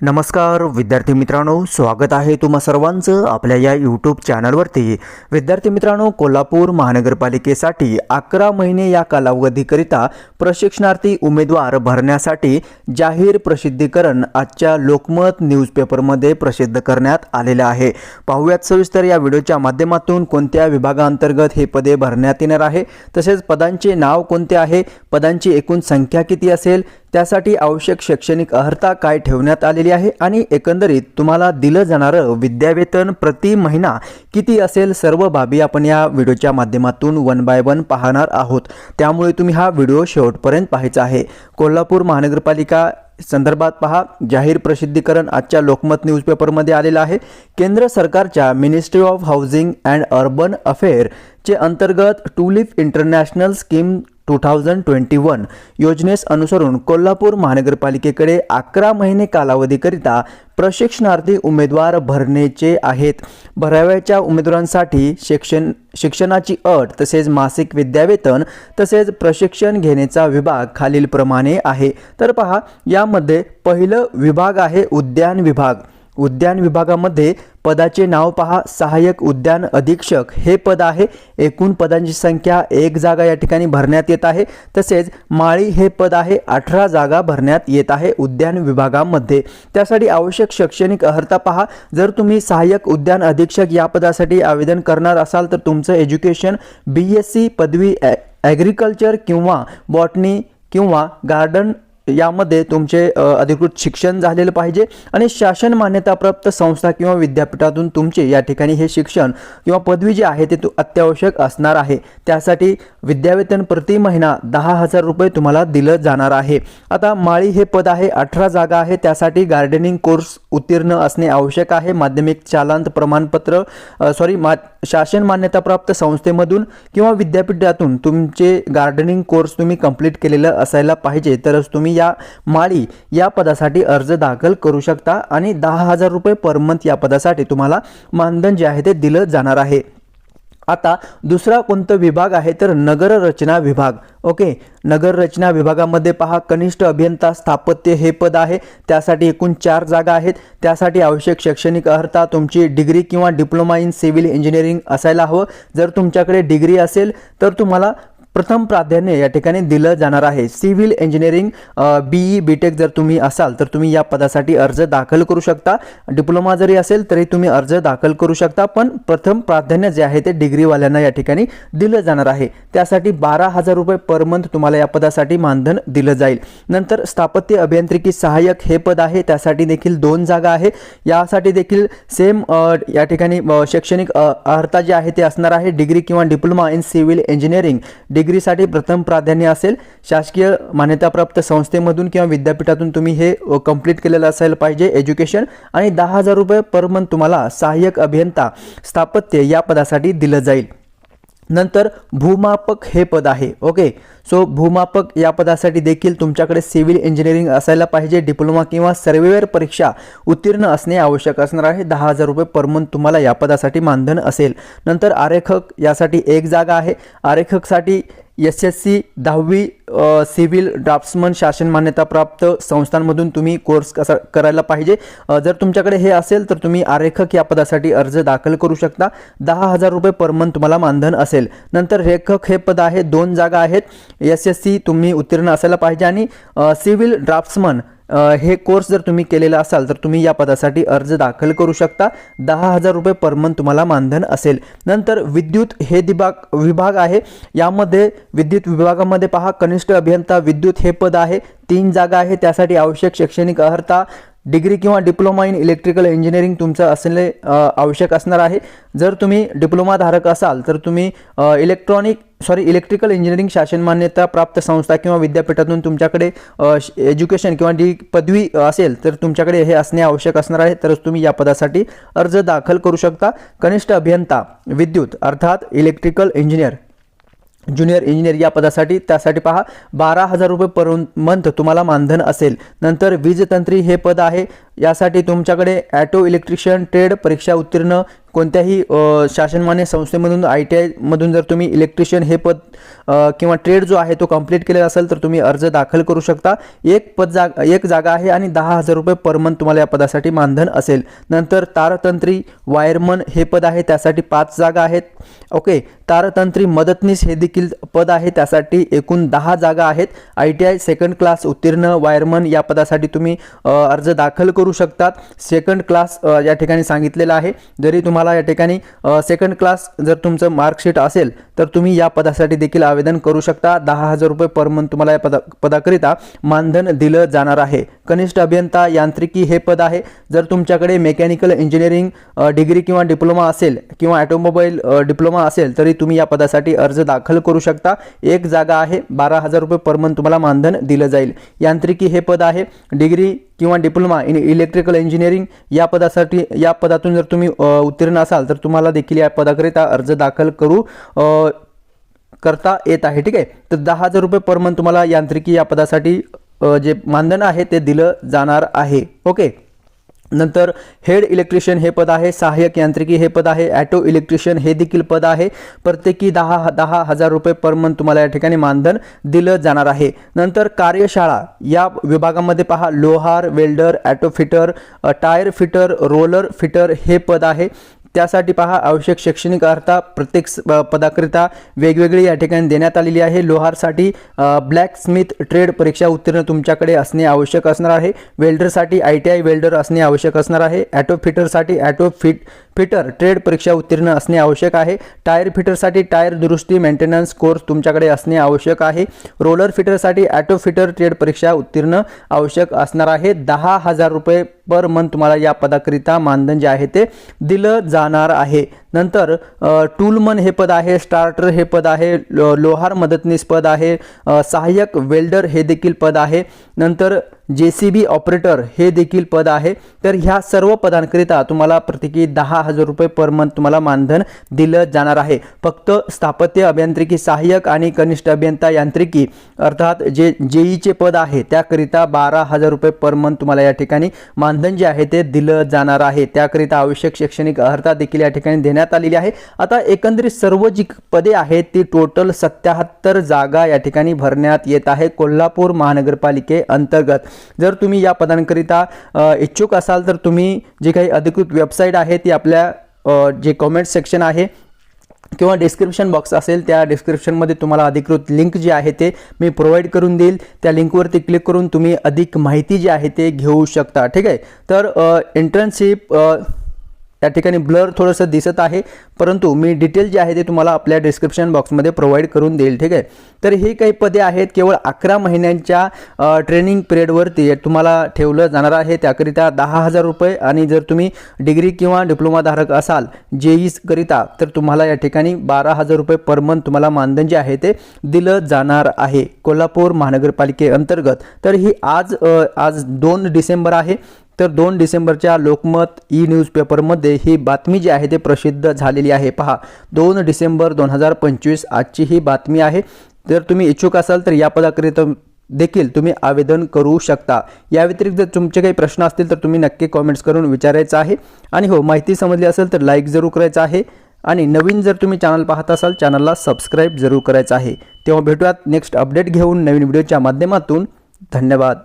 नमस्कार विद्यार्थी मित्रांनो स्वागत आहे तुम्हा सर्वांचं आपल्या या यूट्यूब चॅनलवरती विद्यार्थी मित्रांनो कोल्हापूर महानगरपालिकेसाठी अकरा महिने या कालावधीकरिता प्रशिक्षणार्थी उमेदवार भरण्यासाठी जाहीर प्रसिद्धीकरण आजच्या लोकमत न्यूजपेपरमध्ये प्रसिद्ध करण्यात आलेलं आहे. पाहुयात सविस्तर या व्हिडिओच्या माध्यमातून कोणत्या विभागांतर्गत हे पदे भरण्यात येणार आहे तसेच पदांचे नाव कोणते आहे पदांची एकूण संख्या किती असेल त्यासाठी आवश्यक शैक्षणिक अर्हता काय ठेवण्यात आलेली आहे आणि एकंदरीत तुम्हाला दिलं जाणारं विद्यावेतन प्रति महिना किती असेल? सर्व बाबी आपण या व्हिडिओच्या माध्यमातून वन बाय वन पाहणार आहोत. त्यामुळे तुम्ही हा व्हिडिओ शेवटपर्यंत पाहायचा आहे. कोल्हापूर महानगरपालिका संदर्भात पहा. जाहीर प्रसिद्धीकरण आजच्या लोकमत न्यूजपेपरमध्ये आलेलं आहे. केंद्र सरकारच्या ministry of housing and urban affair चे अंतर्गत tulip international scheme two thousand twenty one योजनेस अनुसरून कोल्हापूर महानगरपालिकेकडे अकरा महिने कालावधीकरिता प्रशिक्षणार्थी उमेदवार भरण्याचे आहेत. भराव्याच्या उमेदवारांसाठी शिक्षण शिक्षणाची अट तसेच मासिक विद्यावेतन तसेच प्रशिक्षण घेण्याचा विभाग खालीलप्रमाणे आहे. तर पहा यामध्ये पहिलं विभाग आहे उद्यान विभाग. उद्यान विभागामध्ये पदाचे नाव पहा. सहाय्यक उद्यान अधीक्षक. हे पद आहे. एकूण पदांची संख्या एक जागा या ठिकाणी भरण्यात येत आहे. तसेच माळी हे पद आहे. अठरा जागा भरण्यात येत आहे उद्यान विभागामध्ये. त्यासाठी आवश्यक शैक्षणिक अर्हता पहा. जर तुम्ही सहाय्यक उद्यान अधीक्षक या पदासाठी आवेदन करणार असाल तर तुमचं एज्युकेशन बी एस सी पदवी ॲग्रिकल्चर किंवा बॉटनी किंवा गार्डन यामध्ये तुमचे अधिकृत शिक्षण झालेलं पाहिजे आणि शासन मान्यताप्राप्त संस्था किंवा विद्यापीठातून तुमचे या ठिकाणी हे शिक्षण किंवा पदवी जी आहे ते तु- अत्यावश्यक असणार आहे. त्यासाठी विद्यावेतन प्रति महिना दहा हजार रुपये तुम्हाला दिलं जाणार आहे. आता माळी हे पद आहे अठरा जागा आहे त्यासाठी गार्डनिंग कोर्स उत्तीर्ण असणे आवश्यक आहे. माध्यमिक चालांत प्रमाणपत्र सॉरी मा शासन मान्यताप्राप्त संस्थेमधून किंवा विद्यापीठातून तुमचे गार्डनिंग कोर्स तुम्ही कंप्लीट केलेलं असायला पाहिजे. तरच तुम्ही या माळी या पदासाठी अर्ज दाखल करू शकता आणि दहा हजार रुपये पर मंथ या पदासाठी तुम्हाला मानधन जे आहे ते दिलं जाणार आहे. आता दुसरा कोणता विभाग आहे तर नगर रचना विभाग. ओके? नगर रचना विभागामध्ये पहा कनिष्ठ अभियंता स्थापत्य हे पद आहे. त्यासाठी एकूण चार जागा आहेत. त्यासाठी आवश्यक शैक्षणिक अर्हता तुमची डिग्री किंवा डिप्लोमा इन सिव्हिल इंजिनिअरिंग असायला हवं. जर तुमच्याकडे डिग्री असेल तर तुम्हाला प्रथम प्राधान्य या ठिकाणी दिलं जाणार आहे. Civil engineering BE B tech जर तुम्ही असाल तर तुम्ही या पदासाठी अर्ज दाखल करू शकता. डिप्लोमा जरी असेल तरी तुम्ही अर्ज दाखल करू शकता. पण प्रथम प्राधान्य जे आहे ते डिग्रीवाल्यांना या ठिकाणी दिलं जाणार आहे. त्यासाठी बारा हजार रुपये पर मंथ तुम्हाला या पदासाठी मानधन दिलं जाईल. नंतर स्थापत्य अभियांत्रिकी सहाय्यक हे पद आहे. त्यासाठी देखील दोन जागा आहे. यासाठी देखील सेम या ठिकाणी शैक्षणिक अर्हता जी आहे ते असणार आहे. डिग्री किंवा डिप्लोमा इन सिव्हिल इंजिनिअरिंग. डिग्रीसाठी प्रथम प्राधान्य असेल शासकीय मान्यताप्राप्त संस्थेमधून किंवा विद्यापीठातून तुम्ही हे कंप्लीट केलेलं असायला पाहिजे एज्युकेशन आणि दहा हजार रुपये पर मंथ तुम्हाला सहाय्यक अभियंता स्थापत्य या पदासाठी दिलं जाईल. नंतर भूमापक हे पद आहे ओके? सो भूमापक या पदासाठी देखील तुमच्याकडे सिव्हिल इंजिनिअरिंग असायला पाहिजे डिप्लोमा किंवा सर्वेवेअर परीक्षा उत्तीर्ण असणे आवश्यक असणार आहे. दहा हजार रुपये पर मंथ तुम्हाला या पदासाठी मानधन असेल. नंतर आरेखक यासाठी एक जागा आहे. आरेखकसाठी एस एस सी दहावी सिव्हिल ड्राफ्ट्समन शासन मान्यताप्राप्त संस्थांमधून तुम्ही कोर्स कसा करायला पाहिजे? जर तुमच्याकडे हे असेल तर तुम्ही आरेखक या पदासाठी अर्ज दाखल करू शकता. दहा हजार रुपये पर मंथ तुम्हाला मानधन असेल. नंतर रेखक हे पद आहे दोन जागा आहेत. एस एस सी तुम्ही उत्तीर्ण असायला पाहिजे आणि सिव्हिल ड्राफ्ट्समन हे कोर्स जर तुम्ही केलेला असाल तर तुम्ही या पदासाठी अर्ज दाखल करू शकता. दहा हजार रुपये पर मंथ तुम्हाला मानधन असेल. नंतर विद्युत हे दिभाग विभाग आहे. यामध्ये विद्युत विभागामध्ये पहा कनिष्ठ अभियंता विद्युत हे पद आहे. तीन जागा आहे. त्यासाठी आवश्यक शैक्षणिक अर्हता डिग्री किंवा डिप्लोमा इन इलेक्ट्रिकल इंजिनिअरिंग तुमचं असणे आवश्यक असणार आहे. जर तुम्ही डिप्लोमाधारक असाल तर तुम्ही इलेक्ट्रॉनिक सॉरी इलेक्ट्रिकल इंजिनिअरिंग शासन मान्यता प्राप्त संस्था किंवा विद्यापीठातून तुमच्याकडे एज्युकेशन किंवा डी पदवी असेल तर तुमच्याकडे हे असणे आवश्यक असणार आहे. तरच तुम्ही या पदासाठी अर्ज दाखल करू शकता. कनिष्ठ अभियंता विद्युत अर्थात इलेक्ट्रिकल इंजिनियर ज्युनियर इंजिनियर या पदासाठी त्यासाठी पहा बारा हजार रुपये पर मंथ तुम्हाला मानधन असेल. नंतर वीजतंत्री हे पद आहे. यासाठी तुमच्याकडे ॲटो इलेक्ट्रिशियन ट्रेड परीक्षा उत्तीर्ण कोणत्याही शासनमान्य संस्थेमधून आय टी आयमधून जर तुम्ही इलेक्ट्रिशियन हे पद किंवा ट्रेड जो आहे तो कंप्लीट केलेला असेल तर तुम्ही अर्ज दाखल करू शकता. एक पद जाग एक जागा आहे आणि दहा हजार रुपये पर मंथ तुम्हाला या पदासाठी मानधन असेल. नंतर तारतंत्री वायरमन हे पद आहे त्यासाठी पाच जागा आहेत. ओके तारतंत्री मदतनीस हे देखील पद आहे त्यासाठी एकूण दहा जागा आहेत. I T I second class उत्तीर्ण वायरमन या पदासाठी तुम्ही अर्ज दाखल करू शकतात. सेकंड क्लास या ठिकाणी सांगितलेला आहे. जरी तुम्हाला या ठिकाणी सेकंड क्लास जर तुमचं मार्कशीट असेल तर तुम्ही या पदासाठी देखील आवेदन करू शकता. दहा हजार रुपये पर मंथ तुम्हाला या पदा पदाकरिता मानधन दिलं जाणार आहे. कनिष्ठ अभियंता यांत्रिकी हे पद आहे. जर तुमच्याकडे मेकॅनिकल इंजिनिअरिंग डिग्री किंवा डिप्लोमा असेल किंवा ॲटोमोबाईल डिप्लोमा असेल तरी तुम्ही या पदासाठी अर्ज दाखल करू शकता. एक जागा आहे बारा हजार रुपये पर मंथ तुम्हाला मानधन दिलं जाईल. यांत्रिकी हे पद आहे. डिग्री किंवा डिप्लोमा इन इलेक्ट्रिकल इंजिनिअरिंग या पदासाठी या पदातून जर तुम्ही उत्तीर्ण असाल तर तुम्हाला देखील या पदाकरिता अर्ज दाखल करू करता येत आहे. ठीक आहे? तर दहा हजार रुपये पर मंथ तुम्हाला यांत्रिकी या पदासाठी जे मानधन आहे ते दिलं जाणार आहे. ओके? नंतर हेड इलेक्ट्रिशियन हे पद आहे सहाय्यक यांत्रिकी हे पद आहे ॲटो इलेक्ट्रिशियन हे देखील पद आहे. प्रत्येकी दहा दहा हजार रुपये पर मंथ तुम्हाला या ठिकाणी मानधन दिलं जाणार आहे. नंतर कार्यशाळा या विभागामध्ये पहा लोहार welder auto fitter tyre fitter roller fitter हे पद आहे. त्यासाठी पहा आवश्यक शैक्षणिक अर्हता प्रत्येक पदाकरिता वेगवेगळी या ठिकाणी देण्यात आलेली आहे. लोहारसाठी ब्लॅक स्मिथ ट्रेड परीक्षा उत्तीर्ण तुमच्याकडे असणे आवश्यक असणार आहे. वेल्डरसाठी आय टी आय वेल्डर असणे आवश्यक असणार आहे. ॲटो फिटरसाठी ॲटो फिट फिटर ट्रेड परीक्षा उत्तीर्ण असणे आवश्यक आहे. टायर फिटरसाठी टायर दुरुस्ती मेंटेनन्स कोर्स तुमच्याकडे असणे आवश्यक आहे. रोलर फिटरसाठी ॲटो फिटर ट्रेड परीक्षा उत्तीर्ण आवश्यक असणार आहे. दहा हजार रुपये पर मंथ तुम्हाला या पदाकरिता मानधन जे आहे ते दिलं जाणार आहे. नंतर टूलमन हे पद आहे स्टार्टर हे पद आहे लो- लोहार मदतनीस पद आहे सहाय्यक वेल्डर हे देखील पद आहे. नंतर जे सी बी ऑपरेटर हे देखील पद आहे. तर ह्या सर्व पदांकरिता तुम्हाला प्रत्येकी दहा हजार रुपये पर मंथ तुम्हाला मानधन दिलं जाणार आहे. फक्त स्थापत्य अभियांत्रिकी सहाय्यक आणि कनिष्ठ अभियंता यांत्रिकी अर्थात जे जेईचे पद आहे त्याकरिता बारा हजार रुपये पर मंथ तुम्हाला या ठिकाणी मानधन जे आहे ते दिलं जाणार आहे. त्याकरिता आवश्यक शैक्षणिक अर्हता देखील या ठिकाणी देण्यात आलेली आहे. आता एकंदरीत सर्व जी पदे आहेत ती टोटल सत्याहत्तर जागा या ठिकाणी भरण्यात येत आहे. कोल्हापूर महानगरपालिके अंतर्गत. जर तुम्ही या पदांकरिता इच्छुक असाल तर तुम्ही जी काही अधिकृत वेबसाईट आहे ती आपल्या जे कॉमेंट सेक्शन आहे किंवा डिस्क्रिप्शन बॉक्स असेल त्या डिस्क्रिप्शनमध्ये तुम्हाला अधिकृत लिंक जी आहे ते मी प्रोव्हाइड करून देईल. त्या लिंकवरती क्लिक करून तुम्ही अधिक माहिती जी आहे ते घेऊ शकता. ठीक आहे? तर इंटर्नशिप त्या ठिकाणी ब्लर थोडंसं दिसत आहे. परंतु मी डिटेल जे आहे ते तुम्हाला आपल्या डिस्क्रिप्शन बॉक्समध्ये प्रोव्हाइड करून देईल ठीक आहे? तर ही काही पदे आहेत केवळ अकरा महिन्यांच्या ट्रेनिंग पिरियडवरती तुम्हाला ठेवलं जाणार आहे. त्याकरिता दहा हजार रुपये आणि जर तुम्ही डिग्री किंवा डिप्लोमाधारक असाल जे करिता तर तुम्हाला या ठिकाणी बारा हजार रुपये पर मंथ तुम्हाला मानधन जे आहे ते दिलं जाणार आहे. कोल्हापूर महानगरपालिके अंतर्गत. तर ही आज आज दोन डिसेंबर आहे. तर दोन डिसेंबरच्या लोकमत ई न्यूजपेपरमध्ये ही बातमी जी आहे ते प्रसिद्ध झालेली आहे. पहा दोन डिसेंबर दोन हजार पंचवीस आजची ही बातमी आहे. जर तुम्ही इच्छुक असाल तर या पदाकरिता देखील तुम्ही आवेदन करू शकता. या व्यतिरिक्त जर तुमचे काही प्रश्न असतील तर तुम्ही नक्की कॉमेंट्स करून विचारायचं आहे. आणि हो माहिती समजली असेल तर लाईक जरूर करायचं आहे. आणि नवीन जर तुम्ही चॅनल पाहत असाल चॅनलला सबस्क्राईब जरूर करायचं आहे. तेव्हा भेटूयात नेक्स्ट अपडेट घेऊन नवीन व्हिडिओच्या माध्यमातून. धन्यवाद.